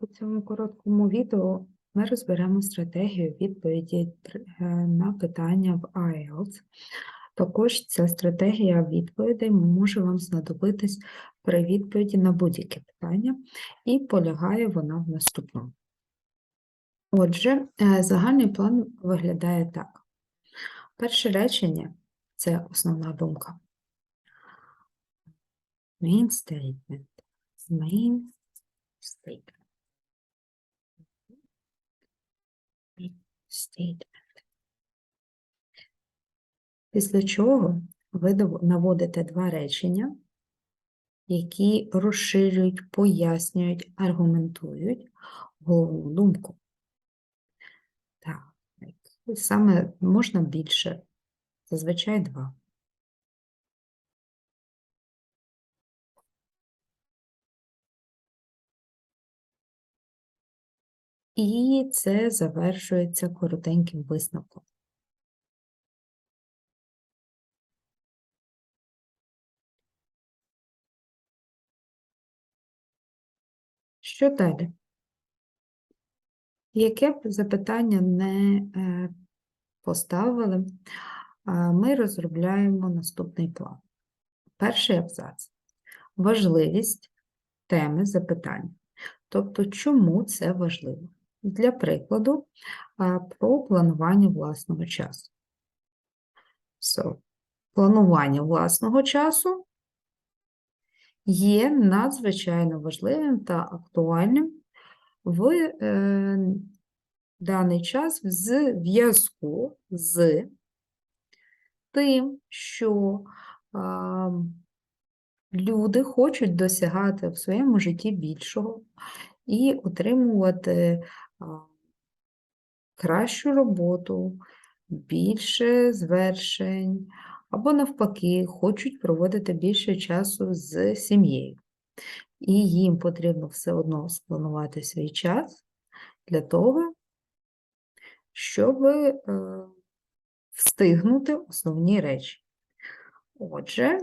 У цьому короткому відео ми розберемо стратегію відповіді е, на питання в IELTS. Також ця стратегія відповідей може вам знадобитись при відповіді на будь-яке питання, і полягає вона в наступному. Отже, е, загальний план виглядає так. Перше речення це основна думка. Main statement. Main statement. Statement. Після чого ви наводите два речення, які розширюють, пояснюють, аргументують головну думку. Так, саме можна більше, зазвичай два. І це завершується коротеньким висновком. Що далі? Яке б запитання не е, поставили, ми розробляємо наступний план. Перший абзац. Важливість теми запитання. Тобто, чому це важливо? Для прикладу, про планування власного часу. So, планування власного часу є надзвичайно важливим та актуальним в е, даний час в зв'язку з тим, що а, люди хочуть досягати в своєму житті більшого і отримувати кращу роботу, більше звершень, або навпаки, хочуть проводити більше часу з сім'єю. І їм потрібно все одно спланувати свій час для того, щоб е, встигнути основні речі. Отже,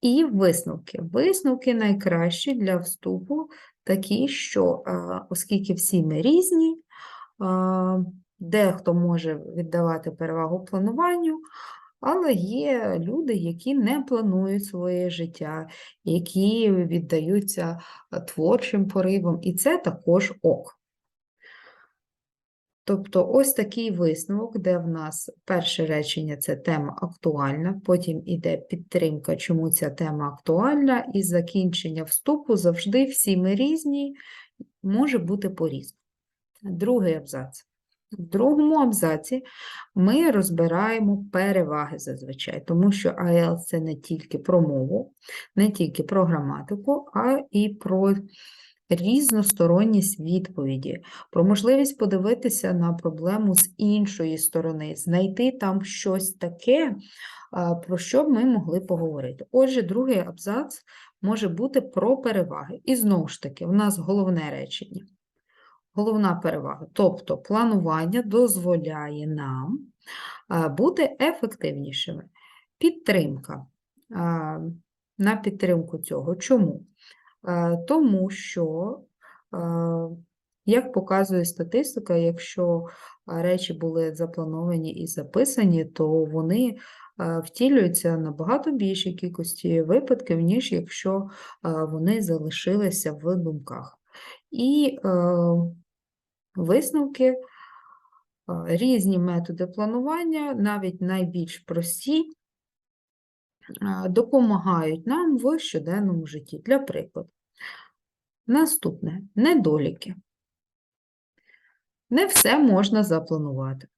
і висновки. Висновки найкращі для вступу такі, що е, оскільки всі ми різні, е, дехто може віддавати перевагу плануванню, але є люди, які не планують своє життя, які віддаються е, творчим поривам, і це також ок. Тобто ось такий висновок, де в нас перше речення це тема актуальна, потім іде підтримка, чому ця тема актуальна, і закінчення вступу завжди всі ми різні, може бути по-різному. Другий абзац. В другому абзаці ми розбираємо переваги зазвичай, тому що IELTS – це не тільки про мову, не тільки про граматику, а і про різносторонність відповіді, про можливість подивитися на проблему з іншої сторони, знайти там щось таке, про що б ми могли поговорити. Отже, другий абзац може бути про переваги. І знову ж таки, в нас головне речення. Головна перевага, тобто планування дозволяє нам бути ефективнішими. Підтримка на підтримку цього. Чому? Е, Тому що, е, як показує статистика, якщо речі були заплановані і записані, то вони е, втілюються набагато більшій кількості випадків, ніж якщо е, вони залишилися в думках. І е, висновки, е, різні методи планування, навіть найбільш прості, е, допомагають нам в щоденному житті. Для прикладу. Наступне недоліки. Не все можна запланувати.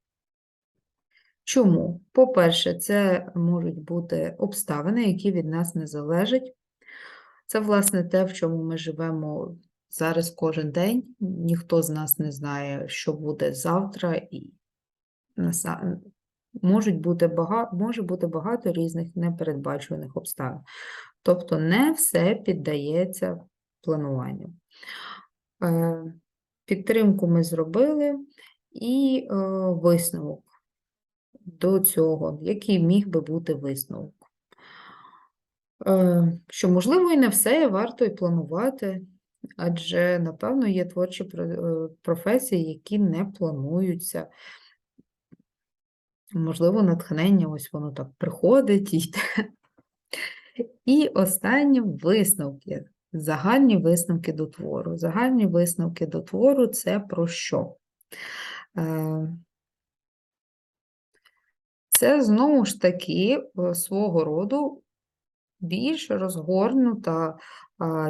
Чому? По-перше, це можуть бути обставини, які від нас не залежать. Це, власне, те, в чому ми живемо зараз кожен день. Ніхто з нас не знає, що буде завтра, і можуть бути багато, може бути багато різних непередбачуваних обставин. Тобто не все піддається плануванню. Е, Підтримку ми зробили і е, висновок до цього, який міг би бути висновок. Е, Що, можливо, і не все варто і планувати, адже, напевно, є творчі професії, які не плануються. Можливо, натхнення, ось воно так приходить і. І останні висновки. Загальні висновки до твору. Загальні висновки до твору це про що? Е, Це знову ж таки е, свого роду більш розгорнута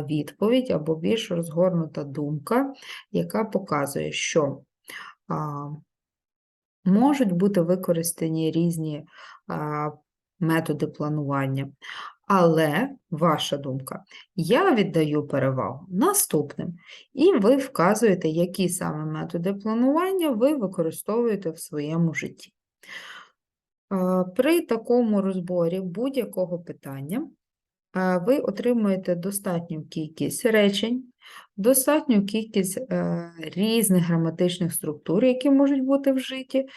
відповідь або більш розгорнута думка, яка показує, що можуть бути використані різні а, методи планування. Але ваша думка, я віддаю перевагу наступним, і ви вказуєте, які саме методи планування ви використовуєте в своєму житті. При такому розборі будь-якого питання ви отримуєте достатню кількість речень, достатню кількість е, різних граматичних структур, які можуть бути вжиті,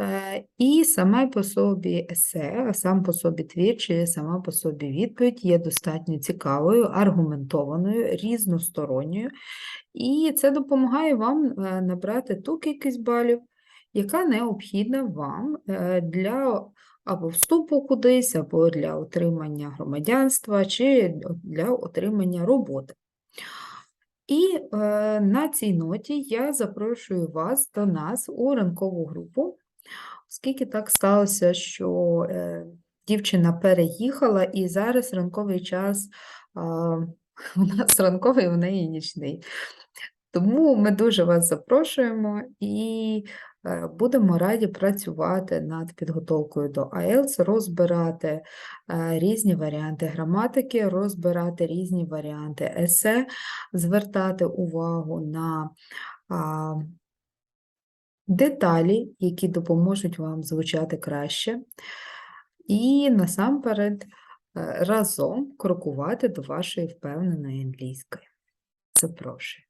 е, і саме по собі есе, сам по собі твір, чи сама по собі відповідь є достатньо цікавою, аргументованою, різносторонньою, і це допомагає вам е, набрати ту кількість балів, яка необхідна вам для або вступу кудись, або для отримання громадянства, чи для отримання роботи. І е, на цій ноті я запрошую вас до нас у ранкову групу, оскільки так сталося, що е, дівчина переїхала, і зараз ранковий час е, у нас ранковий, у неї нічний. Тому ми дуже вас запрошуємо і будемо раді працювати над підготовкою до IELTS, розбирати е, різні варіанти граматики, розбирати різні варіанти есе, звертати увагу на деталі, які допоможуть вам звучати краще, і насамперед е, разом крокувати до вашої впевненої англійської. Запрошую.